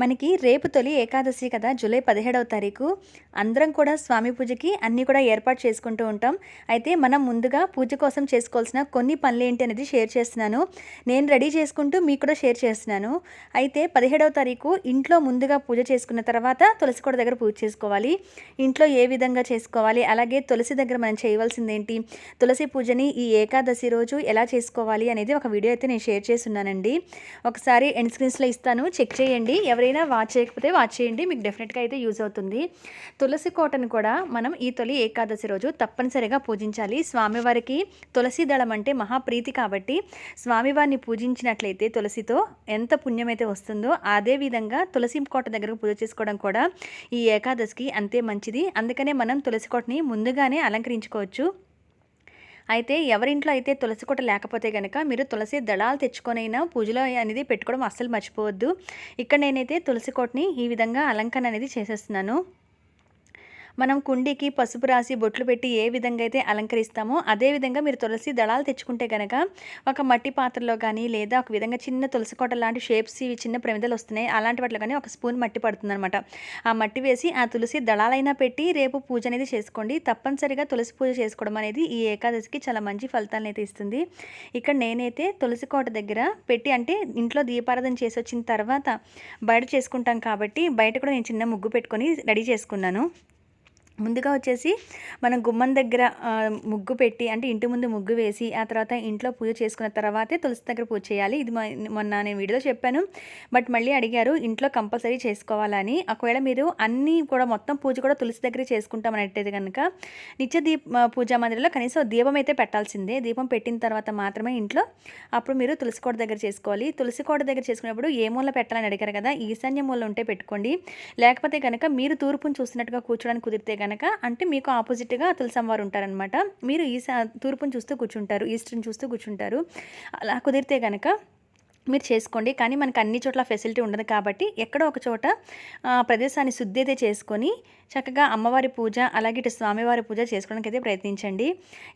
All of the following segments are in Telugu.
మనకి రేపు తొలి ఏకాదశి కదా జూలై పదిహేడవ తారీఖు. అందరం కూడా స్వామి పూజకి అన్నీ కూడా ఏర్పాటు చేసుకుంటూ ఉంటాం. అయితే మనం ముందుగా పూజ కోసం చేసుకోవాల్సిన కొన్ని పనులు ఏంటి అనేది షేర్ చేస్తున్నాను. నేను రెడీ చేసుకుంటూ మీకు కూడా షేర్ చేస్తున్నాను. అయితే పదిహేడవ తారీఖు ఇంట్లో ముందుగా పూజ చేసుకున్న తర్వాత తులసి కూడా దగ్గర పూజ చేసుకోవాలి. ఇంట్లో ఏ విధంగా చేసుకోవాలి? అలాగే తులసి దగ్గర మనం చేయవలసింది ఏంటి? తులసి పూజని ఈ ఏకాదశి రోజు ఎలా చేసుకోవాలి అనేది ఒక వీడియో అయితే నేను షేర్ చేస్తున్నానండి. ఒకసారి ఎండ్ స్క్రీన్స్లో ఇస్తాను. చెక్ చేయండి. ఎవరైనా వాచ్ చేయకపోతే వాచ్ చేయండి. మీకు డెఫినెట్గా అయితే యూజ్ అవుతుంది. తులసి కోటను కూడా మనం ఈ తొలి ఏకాదశి రోజు తప్పనిసరిగా పూజించాలి. స్వామివారికి తులసి దళం అంటే మహాప్రీతి కాబట్టి స్వామివారిని పూజించినట్లయితే తులసితో ఎంత పుణ్యమైతే వస్తుందో అదే విధంగా తులసి కోట దగ్గర పూజ చేసుకోవడం కూడా ఈ ఏకాదశికి అంతే మంచిది. అందుకనే మనం తులసి కోటని ముందుగానే అలంకరించుకోవచ్చు. అయితే ఎవరింట్లో అయితే తులసి కొట్ట లేకపోతే కనుక మీరు తులసి దళాలు తెచ్చుకొనైనా పూజలో అనేది పెట్టుకోవడం అస్సలు మర్చిపోవద్దు. ఇక్కడ నేనైతే తులసి కోటని ఈ విధంగా అలంకరణ అనేది చేసేస్తున్నాను. మనం కుండీకి పసుపు రాసి బొట్లు పెట్టి ఏ విధంగా అయితే అలంకరిస్తామో అదే విధంగా మీరు తులసి దళాలు తెచ్చుకుంటే కనుక ఒక మట్టి పాత్రలో కానీ లేదా ఒక విధంగా చిన్న తులసి కోట లాంటి షేప్స్ ఇవి చిన్న ప్రమిదలు వస్తున్నాయి. అలాంటి వాటిలో కానీ ఒక స్పూన్ మట్టి పడుతుందనమాట ఆ మట్టి వేసి ఆ తులసి దళాలైనా పెట్టి రేపు పూజ అనేది చేసుకోండి. తప్పనిసరిగా తులసి పూజ చేసుకోవడం అనేది ఈ ఏకాదశికి చాలా మంచి ఫలితాలను అయితే ఇస్తుంది. ఇక్కడ నేనైతే తులసి కోట దగ్గర పెట్టి అంటే ఇంట్లో దీపారాధన చేసి వచ్చిన తర్వాత బయట చేసుకుంటాం కాబట్టి బయట కూడా నేను చిన్న ముగ్గు పెట్టుకొని రెడీ చేసుకున్నాను. ముందుగా వచ్చేసి మనం గుమ్మం దగ్గర ముగ్గు పెట్టి అంటే ఇంటి ముందు ముగ్గు వేసి ఆ తర్వాత ఇంట్లో పూజ చేసుకున్న తర్వాతే తులసి దగ్గర పూజ చేయాలి. ఇది మొన్న నేను వీడియోలో చెప్పాను. బట్ మళ్ళీ అడిగారు ఇంట్లో కంపల్సరీ చేసుకోవాలని. ఒకవేళ మీరు అన్నీ కూడా మొత్తం పూజ కూడా తులసి దగ్గరే చేసుకుంటామన్నట్టయితే కనుక నిత్య దీప పూజా మందిరంలో కనీసం దీపం అయితే పెట్టాల్సిందే. దీపం పెట్టిన తర్వాత మాత్రమే ఇంట్లో అప్పుడు మీరు తులసి కోట దగ్గర చేసుకోవాలి. తులసి కోట దగ్గర చేసుకున్నప్పుడు ఏ మూల పెట్టాలని అడిగారు కదా ఈశాన్య మూల ఉంటే పెట్టుకోండి. లేకపోతే కనుక మీరు తూర్పును చూసినట్టుగా కూర్చోడానికి కుదిరితే కనుక అంటే మీకు ఆపోజిట్గా తులసమ్మ వారు ఉంటారనమాట మీరు ఈ తూర్పును చూస్తూ కూర్చుంటారు ఈస్టర్ని చూస్తూ కూర్చుంటారు. అలా కుదిరితే కనుక మీరు చేసుకోండి. కానీ మనకు అన్ని చోట్ల ఫెసిలిటీ ఉండదు కాబట్టి ఎక్కడో ఒక చోట ప్రదేశాన్ని శుద్ధి అయితే చేసుకొని చక్కగా అమ్మవారి పూజ అలాగే ఇటు స్వామివారి పూజ చేసుకోవడానికి అయితే ప్రయత్నించండి.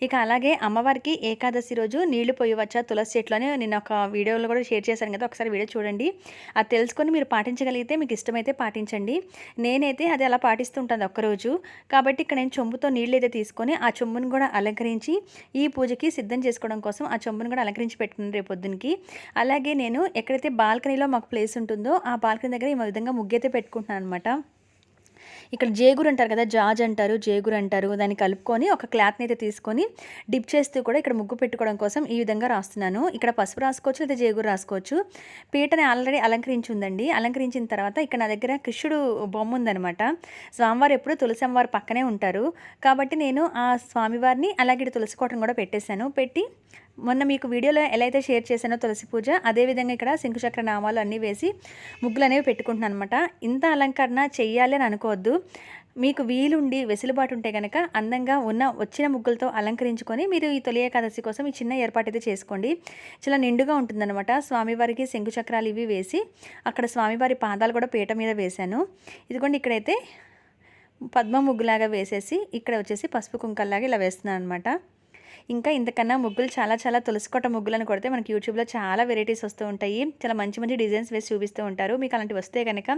ఇక అలాగే అమ్మవారికి ఏకాదశి రోజు నీళ్ళు పోయవచ్చా? తులసి చెట్లు అని నేను ఒక వీడియోలో కూడా షేర్ చేశాను కదా ఒకసారి వీడియో చూడండి. అది తెలుసుకొని మీరు పాటించగలిగితే మీకు ఇష్టమైతే పాటించండి. నేనైతే అది అలా పాటిస్తుంటాను ఒక్కరోజు. కాబట్టి ఇక్కడ నేను చెంబుతో నీళ్ళు అయితే తీసుకొని ఆ చెంబును కూడా అలంకరించి ఈ పూజకి సిద్ధం చేసుకోవడం కోసం ఆ చెంబును కూడా అలంకరించి పెట్టుకున్నాను రేపు పొద్దునకి అలాగే నేను ఎక్కడైతే బాల్కనీలో మాకు ప్లేస్ ఉంటుందో ఆ బాల్కనీ దగ్గర ఈ విధంగా ముగ్గైతే పెట్టుకుంటున్నాను అనమాట ఇక్కడ జేగురు అంటారు కదా జాజ్ అంటారు జేగురు అంటారు దాన్ని కలుపుకొని ఒక క్లాత్ని అయితే తీసుకొని డిప్ చేస్తూ కూడా ఇక్కడ ముగ్గు పెట్టుకోవడం కోసం ఈ విధంగా రాస్తున్నాను. ఇక్కడ పసుపు రాసుకోవచ్చు లేదా జేగురు రాసుకోవచ్చు. పీటని ఆల్రెడీ అలంకరించి ఉందండి అలంకరించిన తర్వాత ఇక్కడ నా దగ్గర కృష్ణుడు బొమ్మ ఉందనమాట స్వామివారు ఎప్పుడు తులసి అమ్మవారు పక్కనే ఉంటారు. కాబట్టి నేను ఆ స్వామివారిని అలాగే తులసి కోటను కూడా పెట్టేశాను. పెట్టి మొన్న మీకు వీడియోలో ఎలా అయితే షేర్ చేశానో తులసి పూజ అదేవిధంగా ఇక్కడ శంకుచక్ర నామాలు అన్నీ వేసి ముగ్గులు అనేవి పెట్టుకుంటున్నాను అనమాట ఇంత అలంకరణ చెయ్యాలి అని అనుకోవద్దు. మీకు వీలుండి వెసులుబాటు ఉంటే కనుక అందంగా ఉన్న వచ్చిన ముగ్గులతో అలంకరించుకొని మీరు ఈ తొలి ఏకాదశి కోసం ఈ చిన్న ఏర్పాటు అయితే చేసుకోండి. చాలా నిండుగా ఉంటుందన్నమాట. స్వామివారికి శంకుచక్రాలు ఇవి వేసి అక్కడ స్వామివారి పాదాలు కూడా పీట మీద వేశాను. ఇదిగోండి ఇక్కడైతే పద్మ ముగ్గులాగా వేసేసి ఇక్కడ వచ్చేసి పసుపు కుంకల్లాగా ఇలా వేస్తున్నాను అనమాట ఇంకా ఇంతకన్నా ముగ్గులు చాలా చాలా తులసికోట ముగ్గులను కొడితే మనకి యూట్యూబ్లో చాలా వెరైటీస్ వస్తూ ఉంటాయి. చాలా మంచి మంచి డిజైన్స్ వేసి చూపిస్తూ ఉంటారు. మీకు అలాంటివి వస్తే కనుక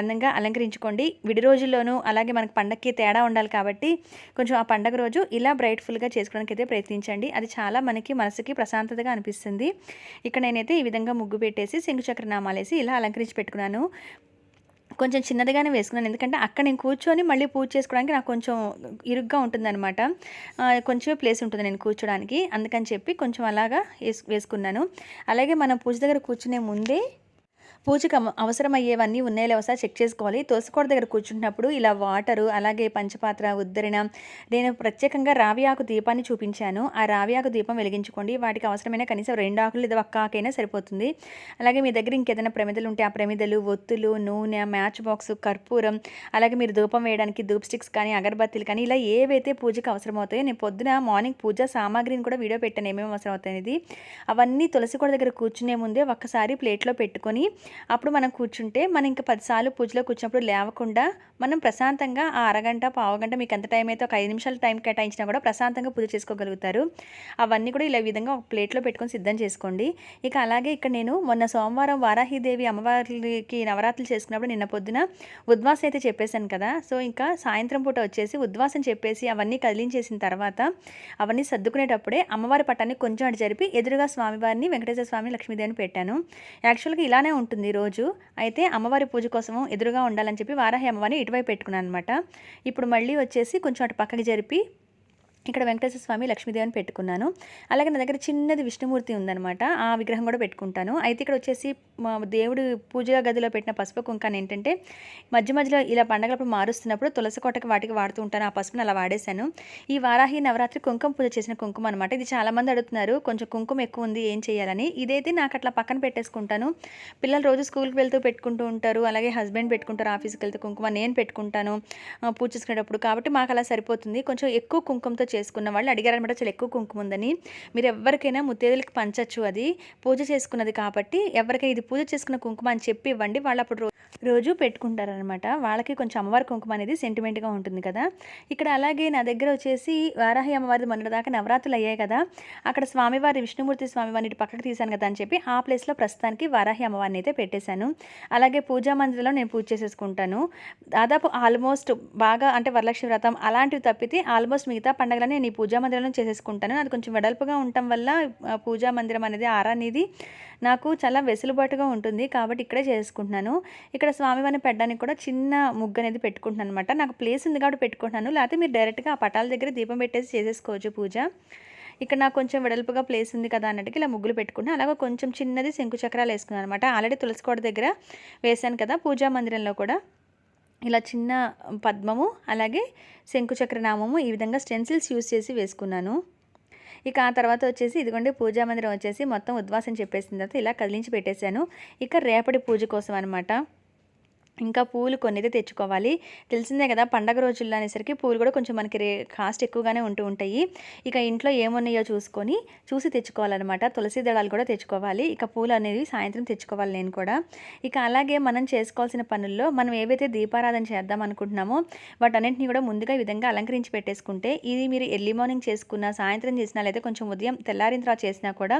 అందంగా అలంకరించుకోండి. విడి రోజుల్లోనూ అలాగే మనకి పండగకి తేడా ఉండాలి కాబట్టి కొంచెం ఆ పండగ రోజు ఇలా బ్రైట్ఫుల్గా చేసుకోవడానికి అయితే ప్రయత్నించండి. అది చాలా మనకి మనసుకి ప్రశాంతతగా అనిపిస్తుంది. ఇక్కడ నేనైతే ఈ విధంగా ముగ్గు పెట్టేసి శంకుచక్ర నామాలేసి ఇలా అలంకరించి పెట్టుకున్నాను. కొంచెం చిన్నదిగానే వేసుకున్నాను. ఎందుకంటే అక్కడ నేను కూర్చొని మళ్ళీ పూజ చేసుకోవడానికి నాకు కొంచెం ఇరుగ్గా ఉంటుందన్నమాట. ఆ, కొంచెమే ప్లేస్ ఉంటుంది నేను కూర్చోడానికి. అందుకని చెప్పి కొంచెం అలాగా వేసు వేసుకున్నాను. అలాగే మనం పూజ దగ్గర కూర్చునే ముందే పూజకు అవసరమయ్యేవన్నీ ఉన్నాయో ఒకసారి చెక్ చేసుకోవాలి. తులసికోట దగ్గర కూర్చుంటున్నప్పుడు ఇలా వాటరు అలాగే పంచపాత్ర ఉద్దరణ నేను ప్రత్యేకంగా రావి ఆకు దీపాన్ని చూపించాను. ఆ రావి ఆకు దీపం వెలిగించుకోండి. వాటికి అవసరమైన కనీసం రెండు ఆకులు లేదా ఒక్క ఆకైనా సరిపోతుంది. అలాగే మీ దగ్గర ఇంకేదైనా ప్రమిదలు ఉంటే ఆ ప్రమిదలు ఒత్తులు నూనె మ్యాచ్ బాక్స్ కర్పూరం అలాగే మీరు ధూపం వేయడానికి ధూప్ స్టిక్స్ కానీ అగరబత్తీలు కానీ ఇలా ఏవైతే పూజకు అవసరమవుతాయో నేను పొద్దున మార్నింగ్ పూజ సామాగ్రిని కూడా వీడియో పెట్టాను. ఏమేమి అవసరం అవుతాయి అవన్నీ తులసి కూడా దగ్గర కూర్చునే ముందే ఒక్కసారి ప్లేట్లో పెట్టుకొని అప్పుడు మనం కూర్చుంటే మనం ఇంకా పదిసార్లు పూజలో కూర్చున్నప్పుడు లేవకుండా మనం ప్రశాంతంగా ఆ అరగంట పావుగంట మీకు ఎంత టైం అయితే ఒక ఐదు నిమిషాల టైం కేటాయించినా కూడా ప్రశాంతంగా పూజ చేసుకోగలుగుతారు. అవన్నీ కూడా ఇలా విధంగా ఒక ప్లేట్లో పెట్టుకొని సిద్ధం చేసుకోండి. ఇక అలాగే ఇక్కడ నేను మొన్న సోమవారం వారాహిదేవి అమ్మవారికి నవరాత్రులు చేసుకున్నప్పుడు నిన్న పొద్దున ఉద్వాసం అయితే చెప్పేశాను కదా. సో ఇంకా సాయంత్రం పూట వచ్చేసి ఉద్వాసం చెప్పేసి అవన్నీ కదిలించేసిన తర్వాత అవన్నీ సర్దుకునేటప్పుడే అమ్మవారి పట్టాన్ని కొంచెం అటు జరిపి ఎదురుగా స్వామివారిని వెంకటేశ్వర స్వామి లక్ష్మీదేవిని పెట్టాను. యాక్చువల్గా ఇలానే ఉంటుంది. రోజు. అయితే అమ్మవారి పూజ కోసం ఎదురుగా ఉండాలని చెప్పి వారాహి అమ్మవారిని ఇటువైపు పెట్టుకున్నాను అనమాట ఇప్పుడు మళ్ళీ వచ్చేసి కొంచెం అటు పక్కకి జరిపి ఇక్కడ వెంకటేశ్వర స్వామి లక్ష్మీదేవిని పెట్టుకున్నాను. అలాగే నా దగ్గర చిన్నది విష్ణుమూర్తి ఉందనమాట ఆ విగ్రహం కూడా పెట్టుకుంటాను. అయితే ఇక్కడ వచ్చేసి మా దేవుడు పూజ గదిలో పెట్టిన పసుపు కుంకాన్ని ఏంటంటే మధ్య మధ్యలో ఇలా పండగలప్పుడు మారుస్తున్నప్పుడు తులసి కోటకి వాటికి వాడుతూ ఉంటాను. ఆ పసుపుని అలా వాడేశాను. ఈ వారాహి నవరాత్రి కుంకుమ పూజ చేసిన కుంకుమ అనమాట ఇది చాలామంది అడుగుతున్నారు కొంచెం కుంకుమ ఎక్కువ ఉంది ఏం చేయాలని? ఇదైతే నాకు అట్లా పక్కన పెట్టేసుకుంటాను. పిల్లలు రోజు స్కూల్కి వెళ్తూ పెట్టుకుంటూ ఉంటారు. అలాగే హస్బెండ్ పెట్టుకుంటారు ఆఫీస్కి వెళ్తూ కుంకుమ నేను పెట్టుకుంటాను పూజ చేసుకునేటప్పుడు. కాబట్టి మాకు అలా సరిపోతుంది. కొంచెం ఎక్కువ కుంకుమతో చేసుకున్న వాళ్ళు అడిగారు అనమాట చాలా ఎక్కువ కుంకుమ ఉందని. మీరు ఎవరికైనా ముత్తేదులకి పంచచ్చు అది. పూజ చేసుకున్నది కాబట్టి ఎవరికైనా ఇది పూజ చేసుకున్న కుంకుమ అని చెప్పి ఇవ్వండి. వాళ్ళు అప్పుడు రోజు పెట్టుకుంటారనమాట. వాళ్ళకి కొంచెం అమ్మవారి కుంకుమ అనేది సెంటిమెంట్గా ఉంటుంది కదా. ఇక్కడ అలాగే నా దగ్గర వచ్చేసి వారాహి అమ్మవారిది మొన్నటి దాకా నవరాత్రులు అయ్యాయి కదా. అక్కడ స్వామివారి విష్ణుమూర్తి స్వామివారిని ఇటు పక్కకి తీశాను కదా అని చెప్పి ఆ ప్లేస్లో ప్రస్తుతానికి వారాహి అమ్మవారిని అయితే పెట్టేశాను. అలాగే పూజా మందిరంలో నేను పూజ చేసేసుకుంటాను. దాదాపు ఆల్మోస్ట్ బాగా అంటే వరలక్ష్మి వ్రతం అలాంటివి తప్పితే ఆల్మోస్ట్ మిగతా పండుగలని నేను ఈ పూజా మందిరంలో చేసేసుకుంటాను. అది కొంచెం వెడల్పుగా ఉండటం వల్ల పూజా మందిరం అనేది ఆరా అనేది నాకు చాలా వెసులుబాటుగా ఉంటుంది కాబట్టి ఇక్కడే చేసుకుంటున్నాను ఇక్కడ స్వామివారిని పెట్టడానికి కూడా చిన్న ముగ్గు అనేది పెట్టుకుంటున్నాను అనమాట నాకు ప్లేస్ ఉంది కాబట్టి పెట్టుకుంటున్నాను. లేకపోతే మీరు డైరెక్ట్గా ఆ పటాల దగ్గర దీపం పెట్టేసి చేసేసుకోవచ్చు పూజ. ఇక్కడ నాకు కొంచెం వెడల్పుగా ప్లేస్ ఉంది కదా అన్నట్టుగా ఇలా ముగ్గులు పెట్టుకున్నాను అలాగే కొంచెం చిన్నది శంకు చక్రాలు వేసుకున్నాను అనమాట ఆల్రెడీ తులసికోట దగ్గర వేశాను కదా పూజా మందిరంలో కూడా. ఇలా చిన్న పద్మము అలాగే శంకుచక్ర నామము ఈ విధంగా స్టెన్సిల్స్ యూస్ చేసి వేసుకున్నాను. ఇక ఆ తర్వాత వచ్చేసి ఇదిగోండి పూజా మందిరం వచ్చేసి మొత్తం ఉద్వాసం చెప్పేసిన తర్వాత ఇలా కదిలించి పెట్టేశాను. ఇక రేపటి పూజ కోసం అనమాట ఇంకా పూలు కొన్ని అయితే తెచ్చుకోవాలి. తెలిసిందే కదా పండగ రోజుల్లో అనేసరికి పూలు కూడా కొంచెం మనకి రే కాస్ట్ ఎక్కువగానే ఉంటూ ఉంటాయి. ఇక ఇంట్లో ఏమున్నాయో చూసుకొని చూసి తెచ్చుకోవాలన్నమాట. తులసి దళాలు కూడా తెచ్చుకోవాలి. ఇక పూలు అనేవి సాయంత్రం తెచ్చుకోవాలి నేను కూడా. ఇక అలాగే మనం చేసుకోవాల్సిన పనుల్లో మనం ఏవైతే దీపారాధన చేద్దాం అనుకుంటున్నామో వాటన్నింటినీ కూడా ముందుగా ఈ విధంగా అలంకరించి పెట్టేసుకుంటే ఇది మీరు ఎర్లీ మార్నింగ్ చేసుకున్న సాయంత్రం చేసినా లేదా కొంచెం ఉదయం తెల్లారిన తర్వాత చేసినా కూడా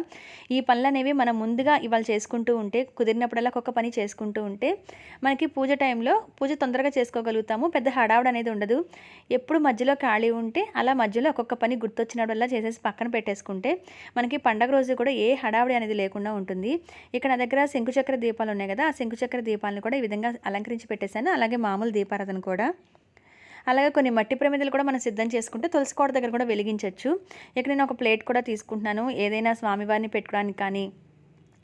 ఈ పనులు అనేవి మనం ముందుగా ఇవాళ చేసుకుంటూ ఉంటే కుదిరినప్పుడల్లా ఒక పని చేసుకుంటూ ఉంటే మనకి పూజ పూజ టైంలో పూజ తొందరగా చేసుకోగలుగుతాము పెద్ద హడావుడు అనేది ఉండదు. ఎప్పుడు మధ్యలో ఖాళీ ఉంటే అలా మధ్యలో ఒక్కొక్క పని గుర్తొచ్చినప్పుడల్లా చేసేసి పక్కన పెట్టేసుకుంటే మనకి పండగ రోజు కూడా ఏ హడావుడి అనేది లేకుండా ఉంటుంది. ఇక్కడ నా దగ్గర శంకుచక్ర దీపాలు ఉన్నాయి కదా ఆ శంకుచక్ర దీపాలను కూడా ఈ విధంగా అలంకరించి పెట్టేశాను. అలాగే మామూలు దీపారాధన కూడా. అలాగే కొన్ని మట్టి ప్రమిదలు కూడా మనం సిద్ధం చేసుకుంటే తులసి కోట దగ్గర కూడా వెలిగించవచ్చు ఇక్కడ నేను ఒక ప్లేట్ కూడా తీసుకుంటున్నాను. ఏదైనా స్వామివారిని పెట్టుకోవడానికి కానీ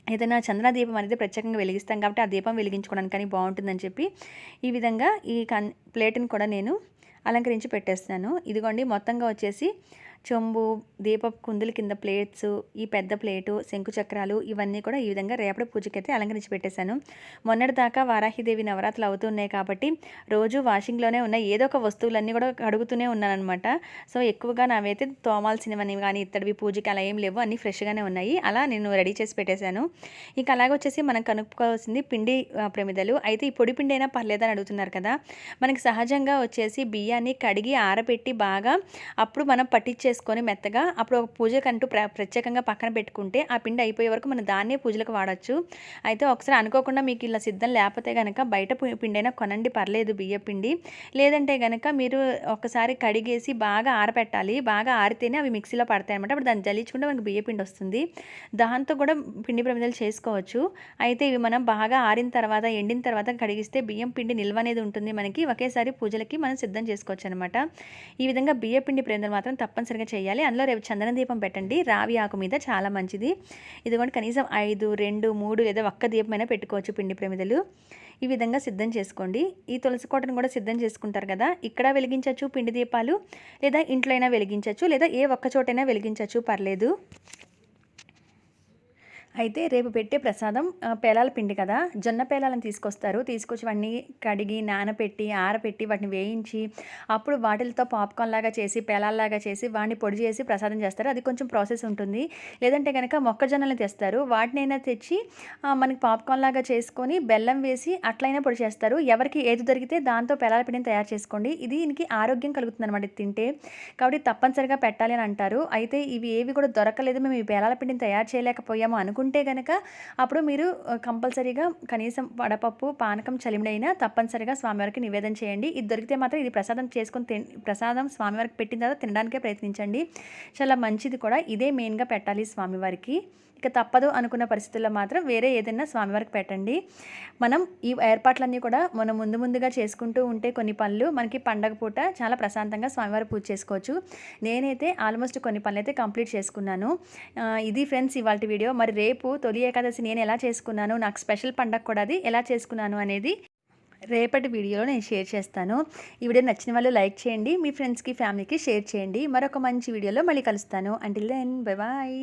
ఏదైనా చంద్ర దీపం అనేది ప్రత్యేకంగా వెలిగిస్తాం కాబట్టి ఆ దీపం వెలిగించుకోవడానికి కానీ బాగుంటుందని చెప్పి ఈ విధంగా ఈ కన్ ప్లేట్ని కూడా నేను అలంకరించి పెట్టేస్తున్నాను. ఇదిగోండి మొత్తంగా వచ్చేసి చెంబు దీపపు కుందుల కింద ప్లేట్స్ ఈ పెద్ద ప్లేటు శంకు చక్రాలు ఇవన్నీ కూడా ఈ విధంగా రేపటి పూజకైతే అలంకరించి పెట్టేశాను. మొన్నటి దాకా వారాహిదేవి నవరాత్రులు అవుతున్నాయి కాబట్టి రోజు వాషింగ్లోనే ఉన్న ఏదో ఒక వస్తువులన్నీ కూడా కడుగుతూనే ఉన్నానమాట సో ఎక్కువగా నావైతే తోమాల్సినవని కానీ ఇత్తడివి పూజకి అలా ఏం లేవు. అన్నీ ఫ్రెష్గానే ఉన్నాయి. అలా నేను రెడీ చేసి పెట్టేశాను. ఇంకా అలాగే వచ్చేసి మనం కనుక్కోవాల్సింది పిండి ప్రమిదలు. అయితే ఈ పొడి పిండి అయినా పర్లేదని అడుగుతున్నారు కదా. మనకి సహజంగా వచ్చేసి బియ్యాన్ని కడిగి ఆరబెట్టి బాగా అప్పుడు మనం చేసుకొని మెత్తగా అప్పుడు ఒక పూజకంటూ ప్ర ప్రత్యేకంగా పక్కన పెట్టుకుంటే ఆ పిండి అయిపోయే వరకు మనం దాన్నే పూజలకు వాడచ్చు. అయితే ఒకసారి అనుకోకుండా మీకు ఇలా సిద్ధం లేకపోతే కనుక బయట పి- పిండి అయినా కొనండి పర్లేదు బియ్య పిండి. లేదంటే కనుక మీరు ఒకసారి కడిగేసి బాగా ఆరబెట్టాలి బాగా ఆరితేనే అవి మిక్సీలో పడతాయి అనమాట అప్పుడు దాన్ని జల్లించుకుంటే మనకి బియ్య పిండి వస్తుంది. దాంతో కూడా పిండి ప్రమిదలు చేసుకోవచ్చు. అయితే ఇవి మనం బాగా ఆరిన తర్వాత ఎండిన తర్వాత కడిగిస్తే బియ్యం పిండి నిల్వ అనేది ఉంటుంది మనకి. ఒకేసారి పూజలకి మనం సిద్ధం చేసుకోవచ్చు అనమాట ఈ విధంగా బియ్య పిండి ప్రమిదలు మాత్రం తప్పనిసరిగా చేయాలి. అందులో రేపు చందన దీపం పెట్టండి. రావి ఆకు మీద చాలా మంచిది. ఇదిగోండి కనీసం ఐదు రెండు మూడు లేదా ఒక్క దీపమైనా పెట్టుకోవచ్చు పిండి ప్రమిదలు. ఈ విధంగా సిద్ధం చేసుకోండి. ఈ తులసి కోటను కూడా సిద్ధం చేసుకుంటారు కదా. ఇక్కడ వెలిగించవచ్చు పిండి దీపాలు లేదా ఇంట్లో అయినా వెలిగించవచ్చు లేదా ఏ ఒక్క చోటైనా వెలిగించవచ్చు పర్లేదు. అయితే రేపు పెట్టే ప్రసాదం పేలాల పిండి కదా. జొన్న పేలాలను తీసుకొస్తారు. తీసుకొచ్చి వాటిని కడిగి నానపెట్టి ఆరపెట్టి వాటిని వేయించి అప్పుడు వాటిలతో పాప్కార్న్ లాగా చేసి పేలాల్లాగా చేసి వాటిని పొడి చేసి ప్రసాదం చేస్తారు. అది కొంచెం ప్రాసెస్ ఉంటుంది. లేదంటే కనుక మొక్కజొన్నలు తెస్తారు. వాటినైనా తెచ్చి మనకి పాప్కార్న్ లాగా చేసుకొని బెల్లం వేసి అట్లయినా పొడి చేస్తారు. ఎవరికి ఏది దొరికితే దాంతో పేలాల పిండిని తయారు చేసుకోండి. ఇది దీనికి ఆరోగ్యం కలుగుతుంది అనమాట తింటే. కాబట్టి తప్పనిసరిగా పెట్టాలి అని అంటారు. అయితే ఇవి ఏవి కూడా దొరకలేదు. మేము ఈ పేలాల పిండిని తయారు చేయలేకపోయాము అనుకుంటే కనుక అప్పుడు మీరు కంపల్సరీగా కనీసం వడపప్పు పానకం చలిమిడైనా తప్పనిసరిగా స్వామివారికి నివేదన చేయండి. ఇది దొరికితే మాత్రం ఇది ప్రసాదం చేసుకొని తిన్ ప్రసాదం స్వామివారికి పెట్టిన తర్వాత తినడానికే ప్రయత్నించండి. చాలా మంచిది కూడా. ఇదే మెయిన్గా పెట్టాలి స్వామివారికి. ఇక తప్పదు అనుకున్న పరిస్థితుల్లో మాత్రం వేరే ఏదైనా స్వామివారికి పెట్టండి. మనం ఈ ఏర్పాట్లన్నీ కూడా మనం ముందు ముందుగా చేసుకుంటూ ఉంటే కొన్ని పనులు మనకి పండగ పూట చాలా ప్రశాంతంగా స్వామివారి పూజ చేసుకోవచ్చు. నేనైతే ఆల్మోస్ట్ కొన్ని పనులు అయితే కంప్లీట్ చేసుకున్నాను. ఇది ఫ్రెండ్స్ ఇవాళ వీడియో. మరి రేపు తొలి ఏకాదశి నేను ఎలా చేసుకున్నాను నాకు స్పెషల్ పండగ కూడా అది ఎలా చేసుకున్నాను అనేది రేపటి వీడియోలో నేను షేర్ చేస్తాను. ఈ వీడియో నచ్చిన వాళ్ళు లైక్ చేయండి మీ ఫ్రెండ్స్కి ఫ్యామిలీకి షేర్ చేయండి. మరొక మంచి వీడియోలో మళ్ళీ కలుస్తాను. Until then bye bye